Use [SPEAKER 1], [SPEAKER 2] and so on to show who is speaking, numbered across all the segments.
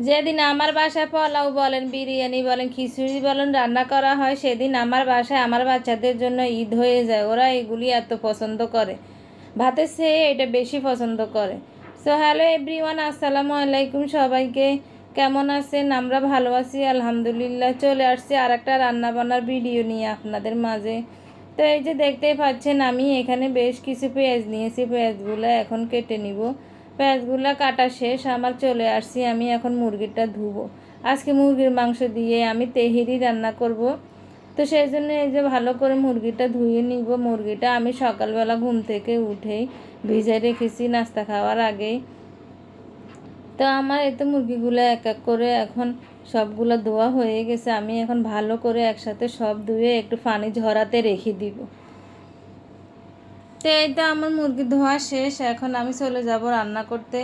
[SPEAKER 1] যেদিন আমার বাসায় পোলাও বলেন, বিরিয়ানি বলেন, খিচুড়ি বলেন, রান্না করা হয়, সেদিন আমার বাসায় আমার বাচ্চাদের জন্য ঈদ হয়ে যায়। ওরা এগুলি এত পছন্দ করে। ভাতের চেয়ে এটা বেশি পছন্দ করে। সো হ্যালো এভরিওয়ান আসসালামু আলাইকুম সবাইকে। কেমন আছেন? আমরা ভালো আছি, আলহামদুলিল্লাহ। চলে আসছি আর একটা রান্নাবান্নার ভিডিও নিয়ে আপনাদের মাঝে। তো এই যে দেখতেই পাচ্ছেন, আমি এখানে বেশ কিছু পেঁয়াজ নিয়েছি। পেঁয়াজগুলো এখন কেটে নিব। পেঁয়াজগুলো কাটা শেষ আমার চলে আসছি আমি এখন মুরগিটা ধুবো। আজকে মুরগির মাংস দিয়ে আমি তেহেরি রান্না করব। তো সেই জন্য এই যে ভালো করে মুরগিটা ধুয়ে নিব। মুরগিটা আমি সকালবেলা ঘুম থেকে উঠেই ভিজে রেখেছি নাস্তা খাওয়ার আগেই। তো আমার এতে মুরগিগুলো এক এক করে এখন সবগুলো ধোয়া হয়ে গেছে। আমি এখন ভালো করে একসাথে সব ধুয়ে একটু পানি ঝরাতে রেখে দিব। তো এই তো আমার মুরগি ধোয়া শেষ, এখন আমি চলে যাব রান্না করতে।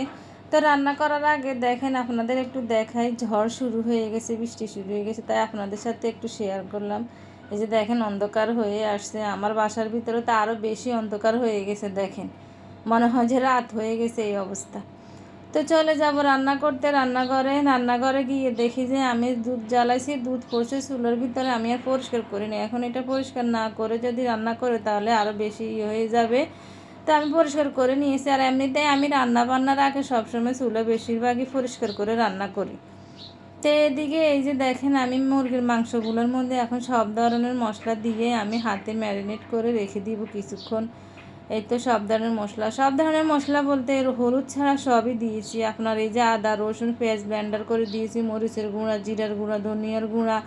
[SPEAKER 1] তো রান্না করার আগে দেখেন, আপনাদের একটু দেখাই, ঝড় শুরু হয়ে গেছে, বৃষ্টি শুরু হয়ে গেছে, তাই আপনাদের সাথে একটু শেয়ার করলাম। এই যে দেখেন, অন্ধকার হয়ে আসছে, আমার বাসার ভিতরে তো আরও বেশি অন্ধকার হয়ে গেছে, দেখেন। মনে হয় যে রাত হয়ে গেছে এই অবস্থা। তো চলে যাব রান্না করতে, রান্নাঘরে। রান্নাঘরে গিয়ে দেখি যে আমি দুধ জ্বালাইছি, দুধ পড়ছে চুলোর ভিতরে। আমি আর পরিষ্কার করিনি এখন এটা পরিষ্কার না করে যদি রান্না করে তাহলে আরও বেশি ইয়ে হয়ে যাবে। তো আমি পরিষ্কার করে নিয়েছি। আর এমনিতেই আমি রান্না বান্নার আগে সবসময় চুলো বেশিরভাগই পরিষ্কার করে রান্না করি। তো এদিকে এই যে দেখেন, আমি মুরগির মাংসগুলোর মধ্যে এখন সব ধরনের মশলা দিয়ে আমি হাতে ম্যারিনেট করে রেখে দিব কিছুক্ষণ। এই তো সব ধরনের মশলা। সব ধরনের মশলা বলতে হলুদ ছাড়া সবই দিয়েছি। আপনার এই যে আদা, রসুন, পেঁয়াজ ব্লেন্ডার করে দিয়েছি, মরিচের গুঁড়া, জিরার গুঁড়া, ধনিয়ার গুঁড়া,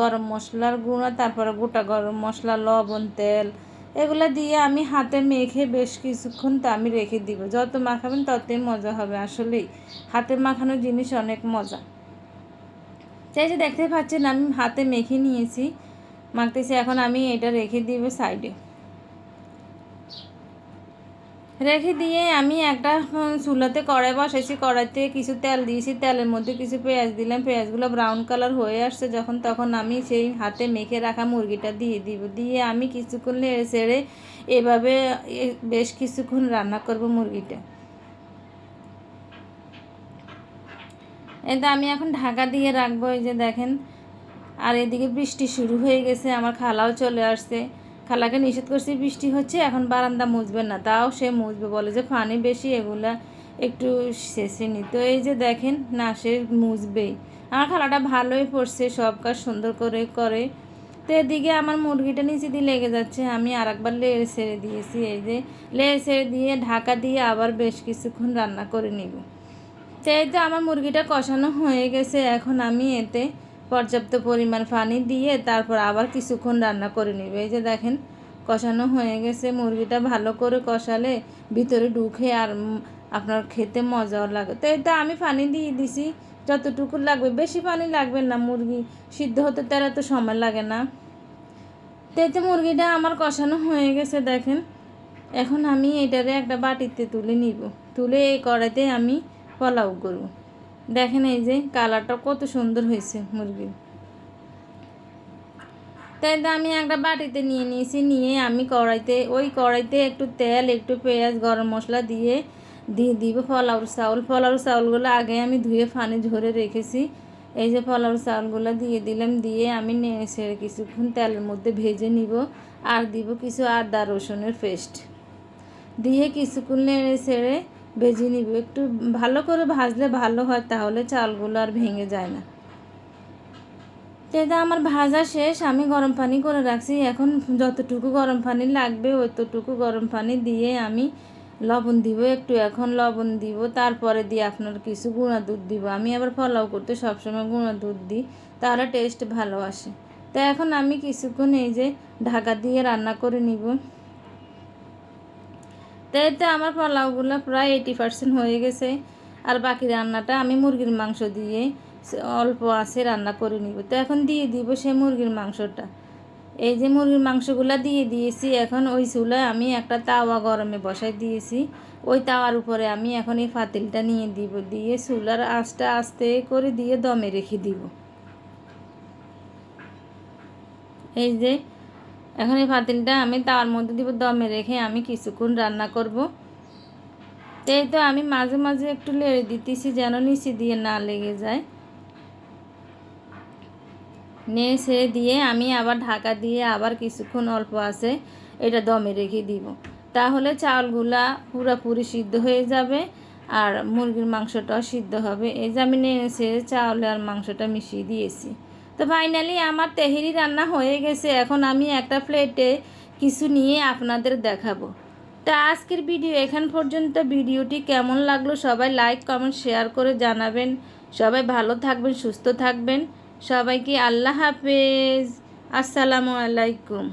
[SPEAKER 1] গরম মশলার গুঁড়া, তারপরে গোটা গরম মশলা, লবণ, তেল, এগুলো দিয়ে আমি হাতে মেখে বেশ কিছুক্ষণ তো আমি রেখে দিব। যত মাখাবেন ততই মজা হবে আসলেই। হাতে মাখানো জিনিস অনেক মজা। চাই যে দেখতে পাচ্ছেন, আমি হাতে মেখে নিয়েছি। মাখতেছি, এখন আমি এটা রেখে দিব সাইডে। রেখে দিয়ে আমি একটা চুলাতে কড়াই বসাইছি। কড়াইতে কিছু তেল দিয়েছি। তেলের মধ্যে কিছু পেঁয়াজ দিলাম। পেঁয়াজগুলো ব্রাউন কালার হয়ে আসছে যখন তখন আমি সেই হাতে মেখে রাখা মুরগিটা দিয়ে দিব। দিয়ে আমি কিছুক্ষণ নেড়ে ছেড়ে এভাবে বেশ কিছুক্ষণ রান্না করব মুরগিটা। এটা আমি এখন ঢাকা দিয়ে রাখব। এই যে দেখেন, আর এদিকে বৃষ্টি শুরু হয়ে গেছে। আমার খালাও চলে আসছে। খালাকে নিষেধ করছি, বৃষ্টি হচ্ছে, এখন বারান্দা মুছবে না। তাও সে মুছবে, বলে যে পানি বেশি, এগুলা একটু শেষে নি। তো এই যে দেখেন, না, সে মুছবেই। আমার খালাটা ভালোই পড়ছে, সব কাজ সুন্দর করে করে। তো এদিকে আমার মুরগিটা নিচে দিয়ে লেগে যাচ্ছে, আমি আর একবার লেড়ে ছেড়ে দিয়েছি, এই যে লেড়ে ছেড়ে দিয়ে ঢাকা দিয়ে আবার বেশ কিছুক্ষণ রান্না করে নিব। তো এই তো আমার মুরগিটা কষানো হয়ে গেছে, এখন আমি এতে পর্যাপ্ত পরিমাণ পানি দিয়ে তারপর আবার কিছুক্ষণ রান্না করে নেবে। এই যে দেখেন, কষানো হয়ে গেছে। মুরগিটা ভালো করে কষালে ভিতরে ঢুকে আর আপনার খেতে মজাও লাগে। তো এটা আমি পানি দিয়ে দিছি, যতটুকু লাগবে। বেশি পানি লাগবে না, মুরগি সিদ্ধ হতে তার এত সময় লাগে না। তো এতে মুরগিটা আমার কষানো হয়ে গেছে, দেখেন। এখন আমি এটারে একটা বাটিতে তুলে নিব। তুলে এই কড়াইতে আমি পোলাও করব। দেখেন এই যে কালারটা কত সুন্দর হয়েছে মুরগির। তাই তো আমি একটা বাটিতে নিয়ে নিয়েছি, নিয়ে আমি কড়াইতে, ওই কড়াইতে একটু তেল, একটু পেঁয়াজ, গরম মশলা দিয়ে দিয়ে দিব ফলাউর চাউল। ফলাউর চাউলগুলো আগে আমি ধুয়ে ফানে ঝরে রেখেছি। এই যে ফলাউর চাউলগুলো দিয়ে দিলাম, দিয়ে আমি ছেড়ে কিছুক্ষণ তেলের মধ্যে ভেজে নিব আর দিব কিছু আদা রসুনের পেস্ট। দিয়ে কিছুক্ষণ নেড়ে ছেড়ে ভেজে নিব। একটু ভালো করে ভাজলে ভালো হয়, তাহলে চালগুলো আর ভেঙে যায় না। এটা আমার ভাজা শেষ, আমি গরম পানি করে রাখছি। এখন যতটুকু গরম পানি লাগবে অতটুকু গরম পানি দিয়ে আমি লবণ দিব একটু। এখন লবণ দিব, তারপরে দিয়ে আপনার কিছু গুঁড়া দুধ দিব। আমি আবার ফলাও করতে সবসময় গুঁড়া দুধ দিই, তাহলে টেস্ট ভালো আসে। তো এখন আমি কিছুক্ষণ এই যে ঢাকা দিয়ে রান্না করে নিব। তো আমার পোলাওগুলো প্রায় এইটি পার্সেন্ট হয়ে গেছে। আর বাকি রান্নাটা আমি মুরগির মাংস দিয়ে অল্প আছে রান্না করে নিব। তো এখন দিয়ে দিব সে মুরগির মাংসটা। এই যে মুরগির মাংসগুলো দিয়ে দিয়েছি, এখন ওই চুলায় আমি একটা তাওয়া গরমে বসাই দিয়েছি। ওই তাওয়ার উপরে আমি এখন এই ফাতিলটা নিয়ে দিব, দিয়ে চুলার আঁচটা আস্তে করে দিয়ে দমে রেখে দিব। এই যে এখন এই পাতিলটা আমি তাওয়ার মধ্যে দিব, দমে রেখে আমি কিছুক্ষণ রান্না করব। এই তো আমি মাঝে মাঝে একটু লেড়ে দিতেছি যেন নিচে দিয়ে না লেগে যায়। নেড়ে দিয়ে আমি আবার ঢাকা দিয়ে আবার কিছুক্ষণ অল্প আছে এটা দমে রেখে দিব। তাহলে চাউলগুলা পুরোপুরি সিদ্ধ হয়ে যাবে আর মুরগির মাংসটাও সিদ্ধ হবে। এই যে আমি নেড়েছে চাউল আর মাংসটা মিশিয়ে দিয়েছি। তো ফাইনালি আমার তেহেরি রান্না হয়ে গেছে। এখন আমি একটা প্লেটে কিছু নিয়ে আপনাদের দেখাবো। তা আজকের ভিডিও এখান পর্যন্ত। ভিডিওটি কেমন লাগল সবাই লাইক কমেন্ট শেয়ার করে জানাবেন। সবাই ভালো থাকবেন, সুস্থ থাকবেন। সবাইকে আল্লাহ হাফেজ। আসসালামু আলাইকুম।